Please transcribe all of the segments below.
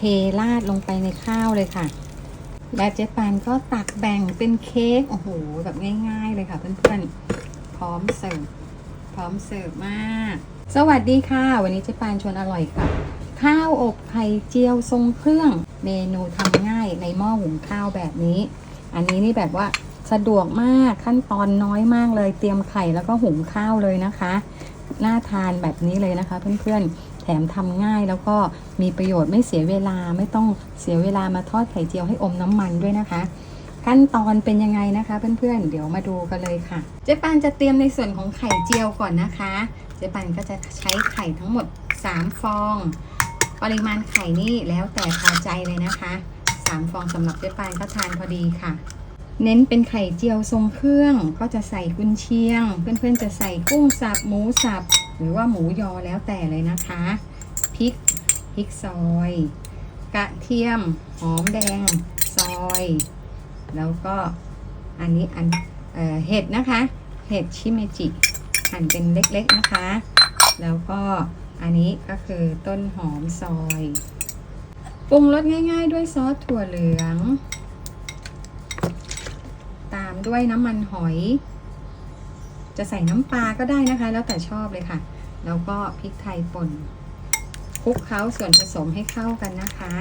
เทราดลงไปในข้าวเลยค่ะ และเจ๊ปานก็ตักแบ่งเป็นเค้กโอ้โหแบบง่ายๆเลยค่ะเพื่อนๆพร้อมเสิร์ฟพร้อมเสิร์ฟมาก สวัสดีค่ะ วันนี้เจ๊ปานชวนอร่อยค่ะข้าวอบไข่เจียวทรงเครื่อง เมนูทำง่ายในหม้อหุงข้าวแบบนี้ อันนี้นี่แบบว่าสะดวกมากขั้นตอนน้อยมากเลย เตรียมไข่แล้วก็หุงข้าวเลยนะคะน่าทานแบบนี้เลยนะคะเพื่อนๆ ถมทำง่ายแล้วก็มีประโยชน์ไม่เสียเวลาไม่ต้องเสียเวลามาทอดไข่เจียวให้อมน้ำมันด้วยนะคะ ขั้นตอนเป็นยังไงนะคะเพื่อนๆเดี๋ยวมาดูกันเลยค่ะ เจ๊ปานจะเตรียมในส่วนของไข่เจียวก่อนนะคะ เจ๊ปานก็จะใช้ไข่ทั้งหมด 3 ฟอง ปริมาณไข่นี่แล้วแต่พอใจเลยนะคะ 3 ฟองสำหรับเจ๊ปานก็ทานพอดีค่ะเน้นเป็นไข่เจียวทรงเครื่องก็จะใส่กุนเชียง เพื่อนๆจะใส่กุ้งสับหมูสับ หรือว่าหมูยอแล้วแต่เลยนะคะพริกพริกซอย กระเทียมหอมแดงซอย แล้วก็อันนี้อันเอเห็ดนะคะ เห็ดชิเมจิหั่นเป็นเล็กๆนะคะ แล้วก็อันนี้ก็คือต้นหอมซอยปรุงรสง่าย ๆ ด้วยซอสถั่วเหลือง ตามด้วยน้ำมันหอย จะใส่น้ำปลาก็ได้นะคะ แล้วแต่ชอบเลยค่ะ แล้วก็พริกไทยป่นคลุกเคล้าส่วนผสมให้เข้ากันนะคะ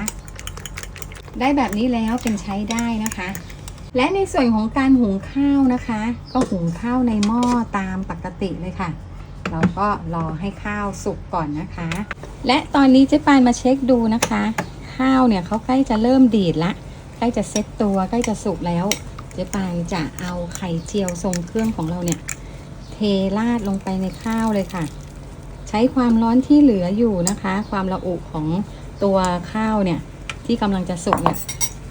ได้แบบนี้แล้วเป็นใช้ได้นะคะ และในส่วนของการหุงข้าวนะคะ ก็หุงข้าวในหม้อตามปกติเลยค่ะเราก็รอให้ข้าวสุกก่อนนะคะ และตอนนี้เจ๊ปานมาเช็คดูนะคะ ข้าวเนี่ยเขาใกล้จะเริ่มดีดละ ใกล้จะเซ็ตตัวใกล้จะสุกแล้ว เจ๊ปานจะเอาไข่เจียวทรงเครื่องของเราเนี่ย เทราดลงไปในข้าวเลยค่ะ ใช้ความร้อนที่เหลืออยู่นะคะ ความระอุของตัวข้าวเนี่ย ที่กำลังจะสุกเนี่ย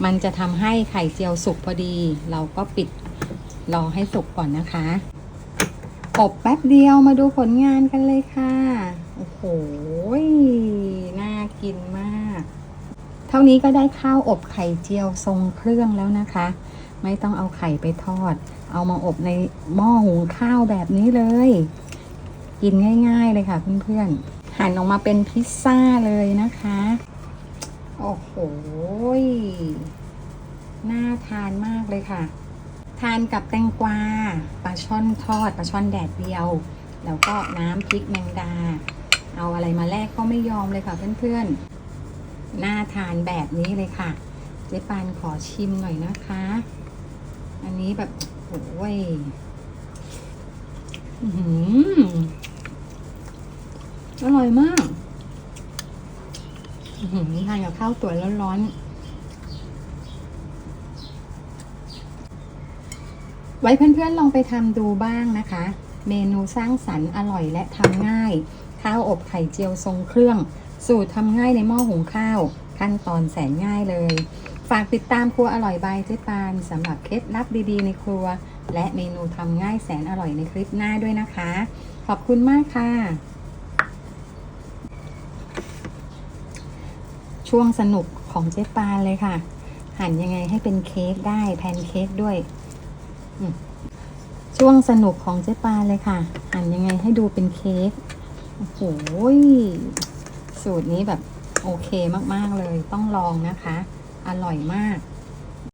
มันจะทำให้ไข่เจียวสุกพอดี เราก็ปิดรอให้สุกก่อนนะคะอบแป๊บเดียวมาดูผลงานกันเลยค่ะ โอ้โห น่ากินมาก เท่านี้ก็ได้ข้าวอบไข่เจียวทรงเครื่องแล้วนะคะ ไม่ต้องเอาไข่ไปทอด เอามาอบในหม้อหุงข้าวแบบนี้เลย กินง่ายๆเลยค่ะเพื่อนๆหั่นออกมาเป็นพิซซ่าเลยนะคะ โอ้โหน่าทานมากเลยค่ะ ทานกับแตงกวาปลาช่อนทอดปลาช่อนแดดเดียว แล้วก็น้ำพริกแมงดา เอาอะไรมาแลกก็ไม่ยอมเลยค่ะเพื่อนๆน่าทานแบบนี้เลยค่ะเจ๊ปานขอชิมหน่อยนะคะ อันนี้แบบ โอ้ยอื้อหือร่อยมากอือหือทานกับข้าวสวยร้อนๆ ไว้เพื่อนๆลองไปทำดูบ้างนะคะ เมนูสร้างสรรค์อร่อยและทำง่าย ข้าวอบไข่เจียวทรงเครื่อง สูตรทำง่ายในหม้อหุงข้าว ขั้นตอนแสนง่ายเลย ฝากติดตามครัวอร่อยบายเจ๊ปานสำหรับเคล็ดลับดีๆในครัว และเมนูทำง่ายแสนอร่อยในคลิปหน้าด้วยนะคะ ขอบคุณมากค่ะ ช่วงสนุกของเจ๊ปานเลยค่ะ หั่นยังไงให้เป็นเค้กได้แพนเค้กด้วย ช่วงสนุกของเจ๊ปานเลยค่ะ หั่นยังไงให้ดูเป็นเค้กโอ้โหสูตรนี้แบบโอเคมากๆเลยต้องลองนะคะ อร่อยมาก